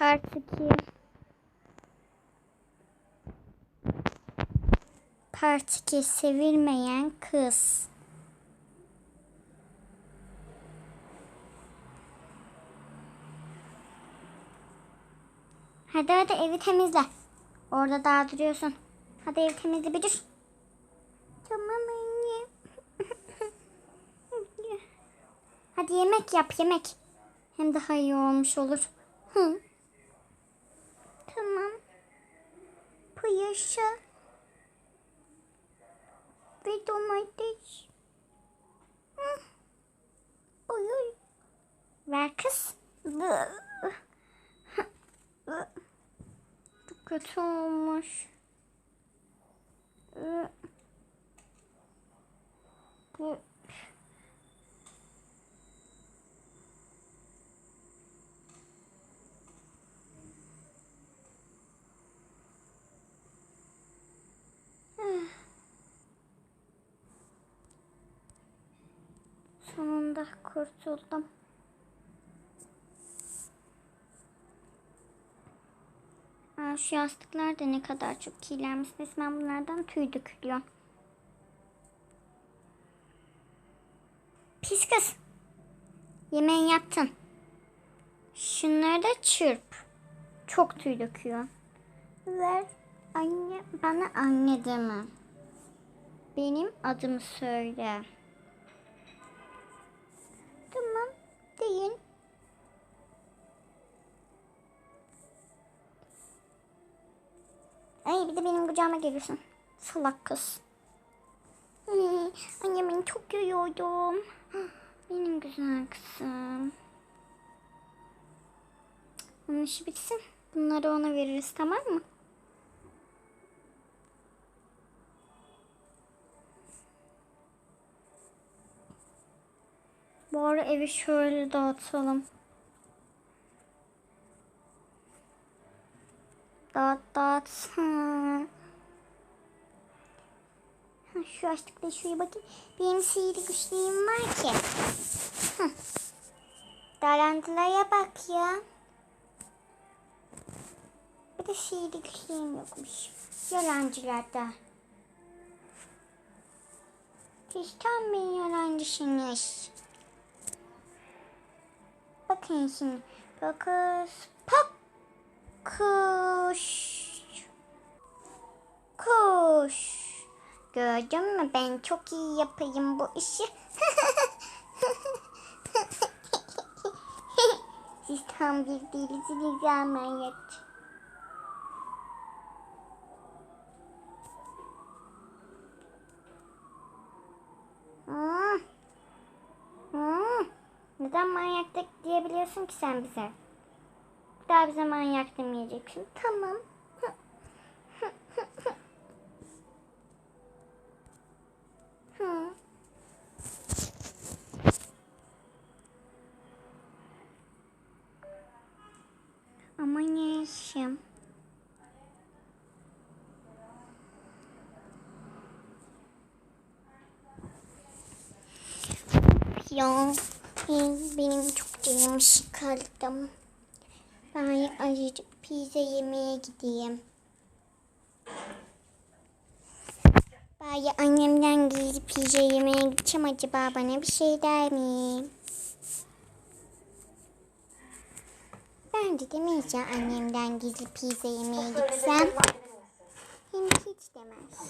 Part 2. Part 2 sevilmeyen kız. Hadi hadi evi temizle. Orada dağıtıyorsun. Hadi evi temizle bir dur. Tamam anne. Hadi yemek yap yemek. Hem daha iyi olmuş olur. Hı. Tamam. Yaşa. Ve domates. Oy oy. Ver kız. Çok kötü olmuş. Bu Sonunda kurtuldum. Aa, şu yastıklar da ne kadar çok kirlenmiş. Resmen bunlardan tüy dökülüyor. Pis kız. Yemeği yaptın. Şunları da çırp. Çok tüy döküyor. Ver anne bana anne deme. Benim adımı söyle. Bir de benim kucağıma geliyorsun. Salak kız. Anne beni çok yoruldum. Benim güzel kızım. Onun işi bitsin. Bunları ona veririz tamam mı? Bu ara evi şöyle dağıtalım. Dağıt dağıt. Şu açtıkta şuraya bakayım. Benim sihirli güçlerim var ki. Hı. Darantılaya bak ya. Bir de sihirli güçlerim yokmuş. Yalancılarda. Siz tam bir yalancısınız. Bakın şimdi. Dokuz. Pak. Kuş. Kuş. Gördün mü ben çok iyi yapayım bu işi. Siz tam bir delisiniz ameliyat. Hmm. Hmm. Neden manyaklık diyebiliyorsun ki sen bize? Bir daha bize manyak demeyeceksin. Tamam. Hı. Ama ne işim? Ya benim çok canım sıkıldım. Ben acıcık pizza yemeye gideyim. Bari annemden gizli pizza yemeye gideceğim. Acaba bana bir şey der mi? Ben de ya annemden gizli pizza yemeye gitsem. Hem hiç demez.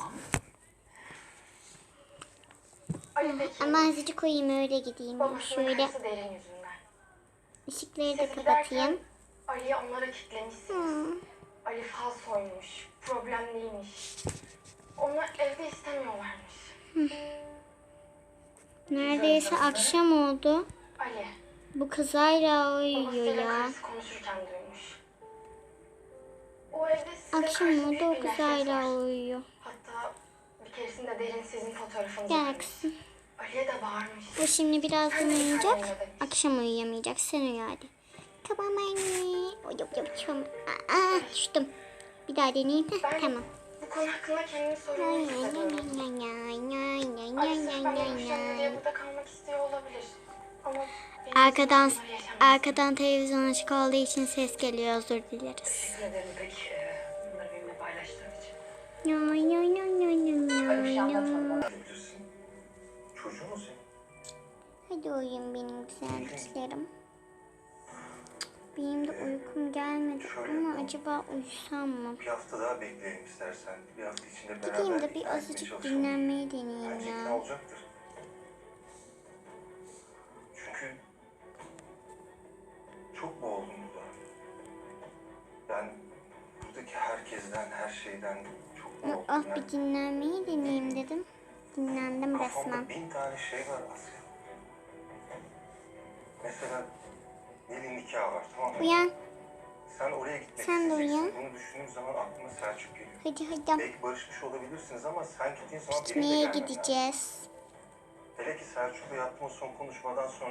Ama azıcık koyayım öyle gideyim. Şöyle ışıkları da kapatayım. Ali'ye onlara kitlemişsiniz. Hmm. Ali falsoymuş. Problemliymiş. Onu evde istemiyorlarmış. Neredeyse akşam oldu. Ali. Bu kız hala uyuyor ya. konuşurken duymuş. O evde size Akşam karşı oldu büyük o bir kız nefret hala uyuyor. Hatta bir keresinde derin sizin fotoğrafınızı Gel kızım. Ali'ye de bağırmış. Bu şimdi birazdan Sen de uyuyacak. Akşam uyuyamayacak. Sen uyu hadi. Tamam anne. Oy, oy, tamam. Aa, düştüm. Bir daha deneyeyim. Heh, Ben tamam. bu konu hakkında kendimi burada kalmak istiyor olabilir. Ama Arkadan arkadan televizyon açık olduğu için ses geliyor özür dileriz. E. Ya şey? Hadi uyuyun benim güzel kızlarım. Benim de uykum gelmedi ama acaba uyusam mı? Bir hafta daha bekleyelim istersen. Bir hafta içinde beraber Gideyim de bir azıcık dinlenmeyi deneyeyim Bence ya. olacaktır. Çünkü çok boğuldum burada. Ben buradaki herkesten, her şeyden çok boğuldum. Ah Yani bir dinlenmeyi deneyeyim dedim. Dinlendim resmen. kafamda bin tane şey var Asya. Mesela Nil'in nikahı var tamam mı? Uyan. Sen oraya gitmek Sen de isteyeceksin. uyan. Bunu düşündüğüm zaman aklıma Selçuk geliyor. Hadi hadi. Belki barışmış olabilirsiniz ama sen gittiğin zaman benim de Pikniğe gelmem lazım. gideceğiz. Hele ki Selçuk'la yaptığımız son konuşmadan sonra